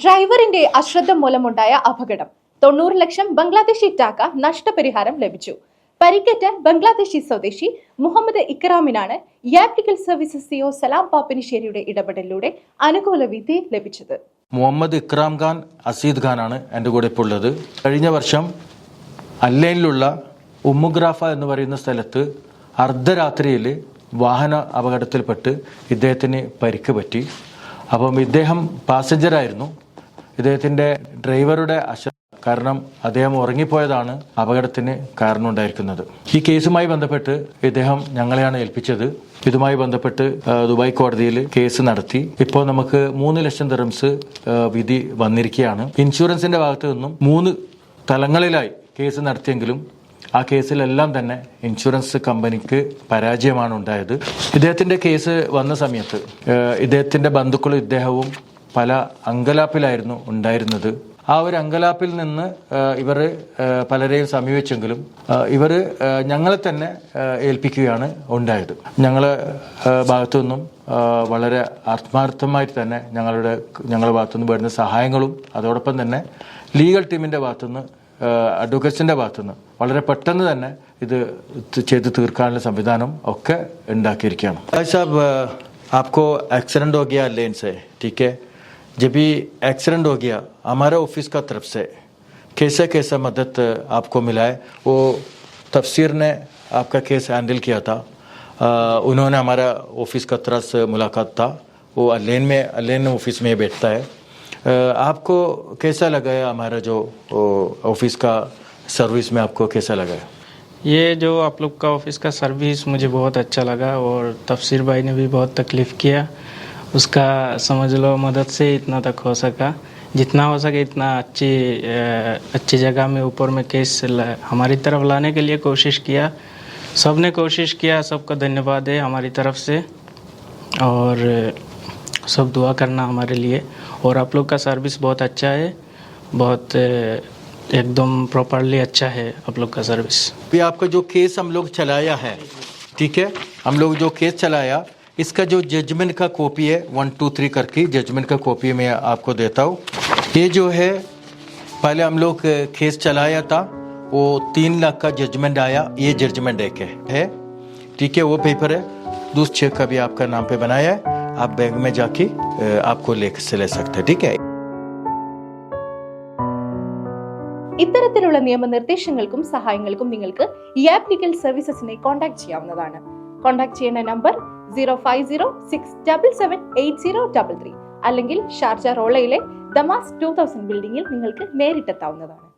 ഡ്രൈവറിന്റെ അശ്രദ്ധ മൂലമുണ്ടായ അപകടം. തൊണ്ണൂറ് ലക്ഷം ബംഗ്ലാദേശി ടാക്ക നഷ്ടപരിഹാരം ലഭിച്ചു. പരിക്കേറ്റ ബംഗ്ലാദേശി സ്വദേശി Muhammad ഇക്രാമിനാണ് Yab legal services CEO Salam പാപ്പിനിശ്ശേരിയുടെ ഇടപെടലിലൂടെ അനുകൂല വിധി ലഭിച്ചത്. മുഹമ്മദ് ഇക്രാം ഖാൻ അസീദ് ഖാനാണ് എന്റെ കൂടെ ഇപ്പോൾ ഉള്ളത്. കഴിഞ്ഞ വർഷം അല്ലയിലുള്ള ഉമ്മുഗ്രാഫ എന്ന് പറയുന്ന സ്ഥലത്ത് അർദ്ധരാത്രിയിൽ വാഹന അപകടത്തിൽപ്പെട്ട് ഇദ്ദേഹത്തിന് പരിക്ക് പറ്റി. അപ്പം ഇദ്ദേഹം പാസഞ്ചറായിരുന്നു ഇദ്ദേഹത്തിന്റെ ഡ്രൈവറുടെ അശ കാരണം അദ്ദേഹം ഉറങ്ങിപ്പോയതാണ് അപകടത്തിന് കാരണമുണ്ടായിരിക്കുന്നത്. ഈ കേസുമായി ബന്ധപ്പെട്ട് ഇദ്ദേഹം ഞങ്ങളെയാണ് ഏൽപ്പിച്ചത്. ഇതുമായി ബന്ധപ്പെട്ട് ദുബായ് കോടതിയിൽ കേസ് നടത്തി. ഇപ്പോൾ നമുക്ക് മൂന്ന് ലക്ഷം ദിറംസ് വിധി വന്നിരിക്കുകയാണ്. ഇൻഷുറൻസിന്റെ ഭാഗത്തു നിന്നും മൂന്ന് തലങ്ങളിലായി കേസ് നടത്തിയെങ്കിലും ആ കേസിലെല്ലാം തന്നെ ഇൻഷുറൻസ് കമ്പനിക്ക് പരാജയമാണ് ഉണ്ടായത്. ഇദ്ദേഹത്തിന്റെ കേസ് വന്ന സമയത്ത് ഇദ്ദേഹത്തിന്റെ ബന്ധുക്കളും ഇദ്ദേഹവും പല അങ്കലാപ്പിലായിരുന്നു ഉണ്ടായിരുന്നത് ആ ഒരു അങ്കലാപ്പിൽ നിന്ന് ഏഹ്, ഇവർ ഏഹ്, പലരെയും സമീപിച്ചെങ്കിലും ഏഹ്, ഇവർ ഏഹ്, ഞങ്ങളെ തന്നെ ഏഹ്, ഏൽപ്പിക്കുകയാണ് ഉണ്ടായത് ഞങ്ങളെ ഏഹ്, ഭാഗത്തു നിന്നും ഏഹ്, വളരെ ആത്മാർത്ഥമായിട്ട് തന്നെ ഞങ്ങളുടെ ഞങ്ങളുടെ ഭാഗത്തുനിന്ന് വരുന്ന സഹായങ്ങളും അതോടൊപ്പം തന്നെ ലീഗൽ ടീമിന്റെ ഭാഗത്തുനിന്ന് അഡ്വക്കേറ്റ്സിന്റെ ഭാഗത്തുനിന്ന് വളരെ പെട്ടെന്ന് തന്നെ ഇത് ത് ചെയ്ത് തീർക്കാനുള്ള സംവിധാനം ഒക്കെ ഉണ്ടാക്കിയിരിക്കുകയാണ് സാബ് आपको एक्सीडेंट हो गया लेन से ठीक है जब भी एक्सीडेंट हो गया हमारा ऑफ़िस का तरफ़ से कैसे कैसा मदद आपको मिला है वो तफसीर ने आपका केस हैंडल किया था। अ, उन्होंने हमारा ऑफ़िस का तरफ़ से मुलाकात था वो लेन में लेन ऑफ़िस में बैठता है। अ, आपको कैसा लगा है हमारा जो ऑफ़िस का सर्विस में आपको कैसा लगा? है ये जो आप लोग का ऑफ़िस का सर्विस मुझे बहुत अच्छा लगा और तफसीर भाई ने भी बहुत तकलीफ़ किया। उसका समझ लो मदद से इतना तक हो सका। जितना हो सके इतना अच्छी अच्छी जगह में, ऊपर में केस हमारी तरफ़ लाने के लिए कोशिश किया। सबने कोशिश किया, सबका धन्यवाद है हमारी तरफ़ से। और सब दुआ करना हमारे लिए। और आप लोग का सर्विस बहुत अच्छा है। बहुत एकदम प्रॉपरली अच्छा है आप लोग का सर्विस भी आपका जो केस हम लोग चलाया है, ठीक है? हम लोग जो केस चलाया इसका जो जजमेंट का कॉपी है वन टू थ्री करके जजमेंट का कॉपी मैं आपको देता हूँ ये जो है पहले हम लोग अ, केस चलाया था वो तीन लाख का जजमेंट आया ये जजमेंट एक है, है ठीक है वो पेपर है दूसरे चेक का भी आपका नाम पे बनाया है आप बैंक में जाके अ, आपको ले से ले सकते हैं ठीक है ഇത്തരത്തിലുള്ള നിയമനിർദ്ദേശങ്ങൾക്കും സഹായങ്ങൾക്കും നിങ്ങൾക്ക് യാപ്റ്റിക്കൽ സർവീസസിനെ കോൺടാക്ട് ചെയ്യാവുന്നതാണ് കോൺടാക്ട് ചെയ്യേണ്ട number zero five zero six double seven eight zero double three അല്ലെങ്കിൽ ഷാർജ റോളയിലെ ദമാസ് ടൂ തൗസൻഡ് ബിൽഡിംഗിൽ നിങ്ങൾക്ക് നേരിട്ടെത്താവുന്നതാണ്.